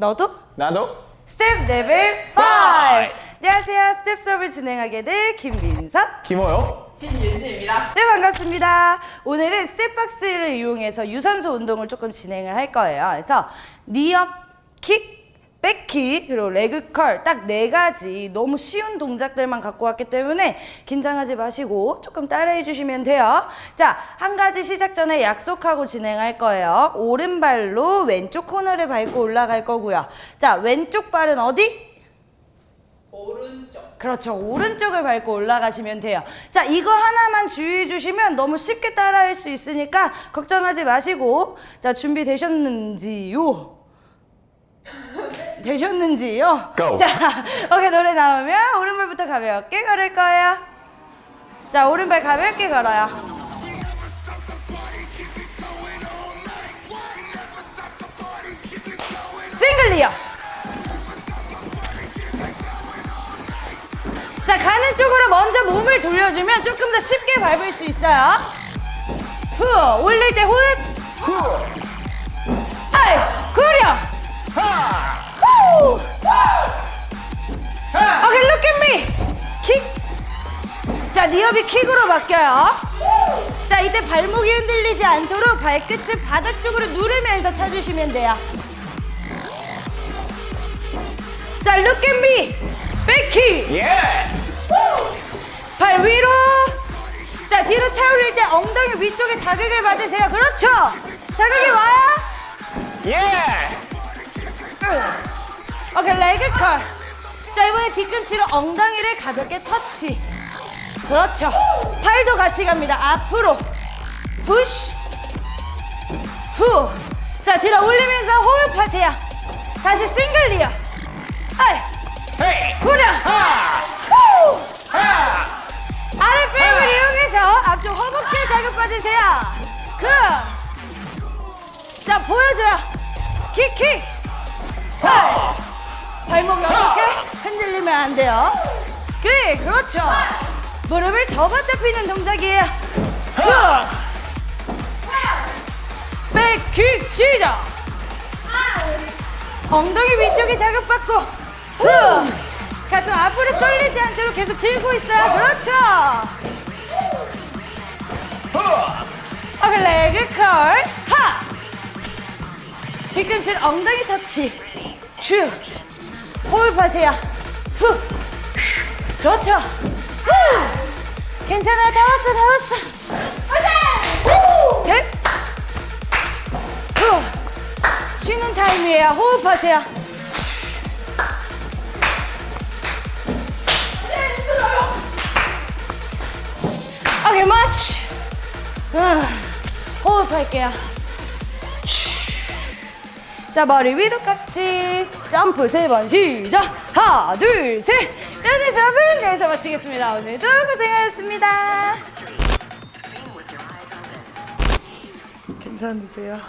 너도? 나도 스텝 레벨 5! 안녕하세요. 스텝 수업을 진행하게 될 김민선. 김호요. 네, 반갑습니다. 오늘은 스텝박스를 이용해서 유산소 운동을 조금 진행을 할 거예요. 그래서 니업, 킥, 백킥, 그리고 레그 컬 딱 네 가지 너무 쉬운 동작들만 갖고 왔기 때문에 긴장하지 마시고 조금 따라해 주시면 돼요. 자, 한 가지 시작 전에 약속하고 진행할 거예요. 오른발로 왼쪽 코너를 밟고 올라갈 거고요. 자, 왼쪽 발은 어디? 그렇죠. 오른쪽을 밟고 올라가시면 돼요. 자, 이거 하나만 주의해 주시면 너무 쉽게 따라할 수 있으니까 걱정하지 마시고. 자, 준비되셨는지요? 되셨는지요? Go. 자, 오케이, 노래 나오면 오른발부터 가볍게 걸을 거예요. 자, 오른발 가볍게 걸어요. 싱글리어. 자, 가는 쪽으로 먼저 몸을 돌려주면 조금 더 쉽게 밟을 수 있어요. 후, 올릴 때 호흡. 아이, 구려. 니업이 킥으로 바뀌어요. 자, 이때 발목이 흔들리지 않도록 발끝을 바닥 쪽으로 누르면서 차주시면 돼요. 자, look at me. 백킥. 예. 발 위로. 자, 뒤로 차 올릴 때 엉덩이 위쪽에 자극을 받으세요. 그렇죠. 자극이 와요. 예. 오케이, 레그 컬. 자, 이번에 뒤꿈치로 엉덩이를 가볍게 터치. 그렇죠. 팔도 같이 갑니다. 앞으로. 푸시. 후. 자, 뒤로 올리면서 호흡하세요. 다시 싱글리어. 아이, 헤이. 구려. 하. 후. 하. 아랫배를 이용해서 앞쪽 허벅지에 자극 받으세요. 그. 자 보여줘요. 킥 킥. 하. 발목이 어떻게 흔들리면 안 돼요. 그래 그렇죠. 무릎을 피는 동작이에요. 그. 백킥 시작. 엉덩이 위쪽에 자극받고 후. 가슴 앞으로 쏠리지 않도록 계속 들고 있어요. 그렇죠. 레그 컬. 하. 뒤꿈치 엉덩이 터치. 쭉. 호흡하세요. 후. 그렇죠. 후. 괜찮아. 다 왔어. 다 왔어. 됐. 후. 쉬는 타임이에요. 호흡하세요. 오케이, 마치. 아, 호흡할게요. 자, 머리 위로 깍지. 점프 세 번 시작. 하나, 둘, 셋. 오늘 수업은 여기서 마치겠습니다. 오늘도 고생하셨습니다. 괜찮으세요?